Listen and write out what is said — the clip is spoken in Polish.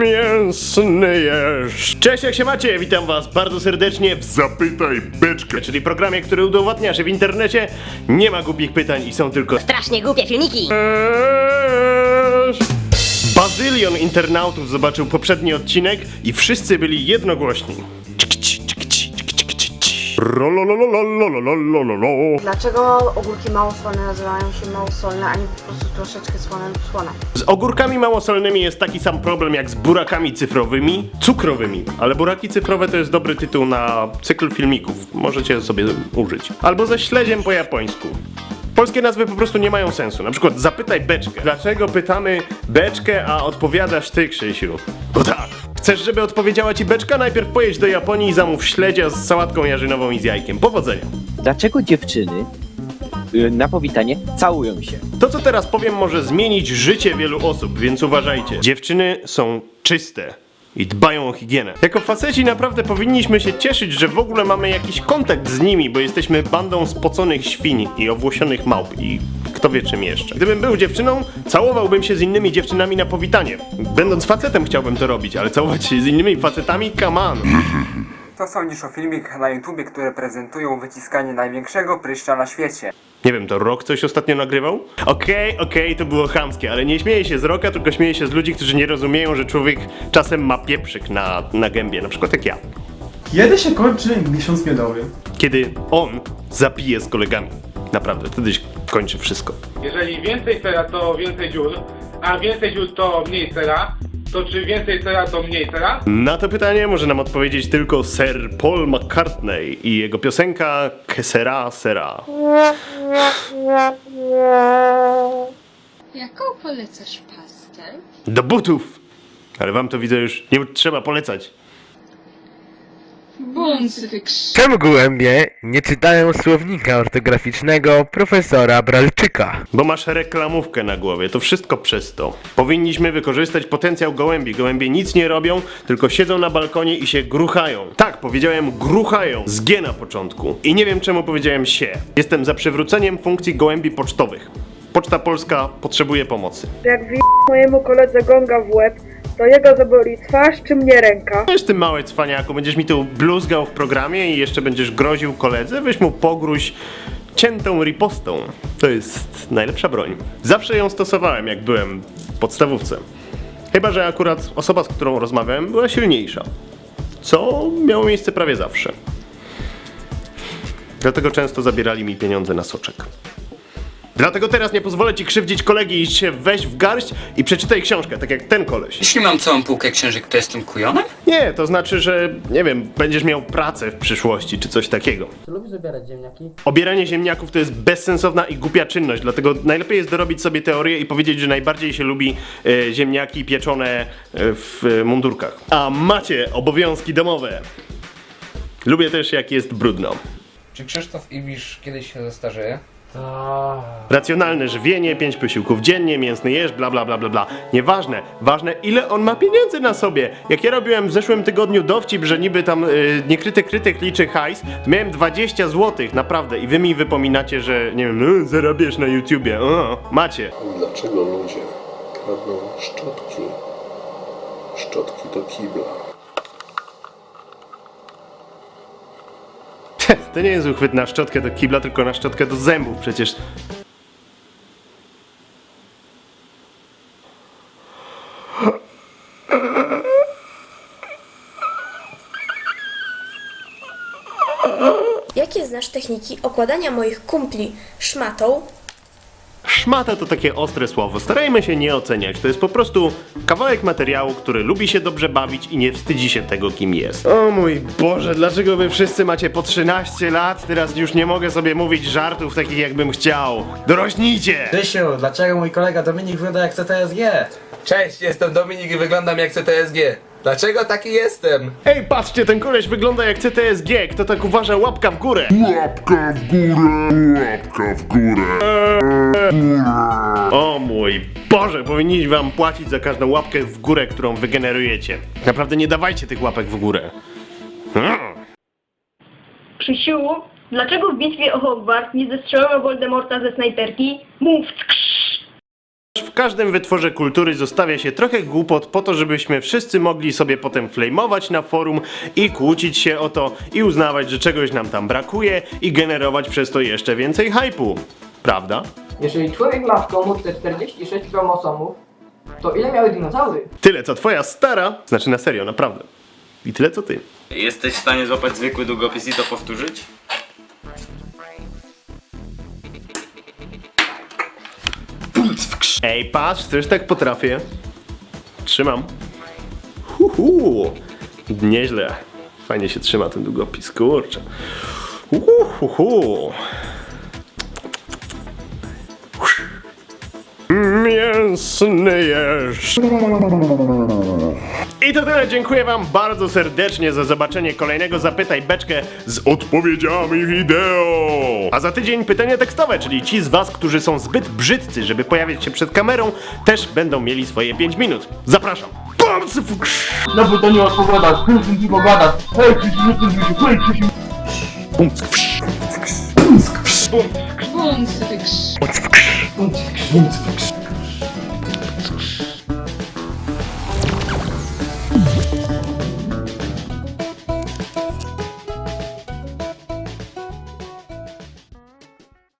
Mięsny jeż. Cześć, jak się macie? Witam was bardzo serdecznie w Zapytaj beczkę. czyli programie, który udowadnia, że w internecie nie ma głupich pytań i są tylko Strasznie głupie filmiki. Eee, Bazylion internautów zobaczył poprzedni odcinek i wszyscy byli jednogłośni. Dlaczego ogórki małosolne nazywają się małosolne, a nie po prostu troszeczkę słone lub słone? Z ogórkami małosolnymi jest taki sam problem jak z burakami cyfrowymi, cukrowymi. Ale buraki cyfrowe to jest dobry tytuł na cykl filmików. Możecie sobie użyć. Albo ze śledziem po japońsku. Polskie nazwy po prostu nie mają sensu. Na przykład zapytaj beczkę. Dlaczego pytamy beczkę, a odpowiadasz ty, Krzysiu? No tak. Chcesz, żeby odpowiedziała ci beczka? Najpierw pojedź do Japonii i zamów śledzia z sałatką jarzynową i z jajkiem. Powodzenia. Dlaczego dziewczyny y, na powitanie całują się? To, co teraz powiem, może zmienić życie wielu osób, więc uważajcie. Dziewczyny są czyste. I dbają o higienę. Jako faceci naprawdę powinniśmy się cieszyć, że w ogóle mamy jakiś kontakt z nimi, bo jesteśmy bandą spoconych świń i owłosionych małp i kto wie czym jeszcze. Gdybym był dziewczyną, całowałbym się z innymi dziewczynami na powitanie. Będąc facetem chciałbym to robić, ale całować się z innymi facetami? Come on. Co sądzisz o filmik na YouTubie, które prezentują wyciskanie największego pryszcza na świecie? Nie wiem, to Rok coś ostatnio nagrywał? Okej, okej, to było chamskie, ale nie śmieję się z Roka, tylko śmieję się z ludzi, którzy nie rozumieją, że człowiek czasem ma pieprzyk na, na gębie, na przykład jak ja. Kiedy się kończy miesiąc miodowy? Kiedy on zapije z kolegami. Naprawdę, wtedy się kończy wszystko. Jeżeli więcej sera to więcej dziur, a więcej dziur to mniej sera, to czy więcej sera to mniej sera? Na to pytanie może nam odpowiedzieć tylko Sir Paul McCartney i jego piosenka Que sera sera. Jaką polecasz pastę? Do butów! Ale wam to widzę już nie trzeba polecać. Czemu gołębie nie czytają słownika ortograficznego profesora Bralczyka? Bo masz reklamówkę na głowie, to wszystko przez to. Powinniśmy wykorzystać potencjał gołębi. Gołębie nic nie robią, tylko siedzą na balkonie i się gruchają. Tak, powiedziałem gruchają, z G na początku. I nie wiem czemu powiedziałem się. Jestem za przywróceniem funkcji gołębi pocztowych. Poczta Polska potrzebuje pomocy. Jak wi mojemu koledze gonga w łeb, to jego zaboli twarz czy mnie ręka? Wiesz ty mały cwaniaku, będziesz mi tu bluzgał w programie i jeszcze będziesz groził koledze? Weź mu pogróź ciętą ripostą. To jest najlepsza broń. Zawsze ją stosowałem, jak byłem w podstawówce. Chyba, że akurat osoba, z którą rozmawiałem, była silniejsza. Co miało miejsce prawie zawsze. Dlatego często zabierali mi pieniądze na soczek. Dlatego teraz nie pozwolę ci krzywdzić kolegi i się weź w garść i przeczytaj książkę, tak jak ten koleś. Jeśli mam całą półkę książek, to jestem kujonem? Nie, to znaczy, że nie wiem, będziesz miał pracę w przyszłości czy coś takiego. Czy lubisz obierać ziemniaki? Obieranie ziemniaków to jest bezsensowna i głupia czynność, dlatego najlepiej jest dorobić sobie teorię i powiedzieć, że najbardziej się lubi e, ziemniaki pieczone e, w e, mundurkach. A macie obowiązki domowe. Lubię też jak jest brudno. Czy Krzysztof Ibisz kiedyś się zestarzeje? Racjonalne żywienie, 5 posiłków dziennie, mięsny jeż, bla bla bla bla bla. Nieważne, ważne ile on ma pieniędzy na sobie. Jak ja robiłem w zeszłym tygodniu dowcip, że niby tam y, niekryty krytyk liczy hajs, to miałem 20 zł, naprawdę. I wy mi wypominacie, że nie wiem, y, zarabiasz na YouTubie. O, macie. Dlaczego ludzie kradną szczotki? Szczotki do kibla. To nie jest uchwyt na szczotkę do kibla, tylko na szczotkę do zębów przecież. Jakie znasz techniki okładania moich kumpli szmatą? Szmata to takie ostre słowo. Starajmy się nie oceniać. To jest po prostu kawałek materiału, który lubi się dobrze bawić i nie wstydzi się tego, kim jest. O mój Boże, dlaczego wy wszyscy macie po 13 lat? Teraz już nie mogę sobie mówić żartów takich, jakbym chciał. Dorośnijcie! Rysiu, dlaczego mój kolega Dominik wygląda jak CTSG? Cześć, jestem Dominik i wyglądam jak CTSG. Dlaczego taki jestem? Ej, patrzcie, ten koleś wygląda jak CTSG. Kto tak uważa, łapka w górę. Łapka w górę, łapka w górę. O mój Boże, powinniśmy wam płacić za każdą łapkę w górę, którą wygenerujecie. Naprawdę nie dawajcie tych łapek w górę. Krzysiu, dlaczego w bitwie o Hogwarts nie zestrzelono Voldemorta ze snajperki? Mów, skrz! W każdym wytworze kultury zostawia się trochę głupot po to, żebyśmy wszyscy mogli sobie potem flameować na forum i kłócić się o to i uznawać, że czegoś nam tam brakuje i generować przez to jeszcze więcej hypu. Prawda? Jeżeli człowiek ma w komórce 46 chromosomów, to ile miały dinozaury? Tyle co twoja stara, znaczy na serio, naprawdę. I tyle co ty. Jesteś w stanie złapać zwykły długopis i to powtórzyć? Ej, patrz, też tak potrafię. Trzymam. Huhu. Nieźle. Fajnie się trzyma ten długopis, kurczę. Uhuhu. Mięsny jeż. I to tyle, dziękuję wam bardzo serdecznie za zobaczenie kolejnego Zapytaj Beczkę z odpowiedziami wideo. A za tydzień pytania tekstowe, czyli ci z was, którzy są zbyt brzydcy, żeby pojawiać się przed kamerą, też będą mieli swoje 5 minut. Zapraszam. Na pytanie Krzysiu ci. Hej Krzysiu, nie hej Krzysiu. Bum,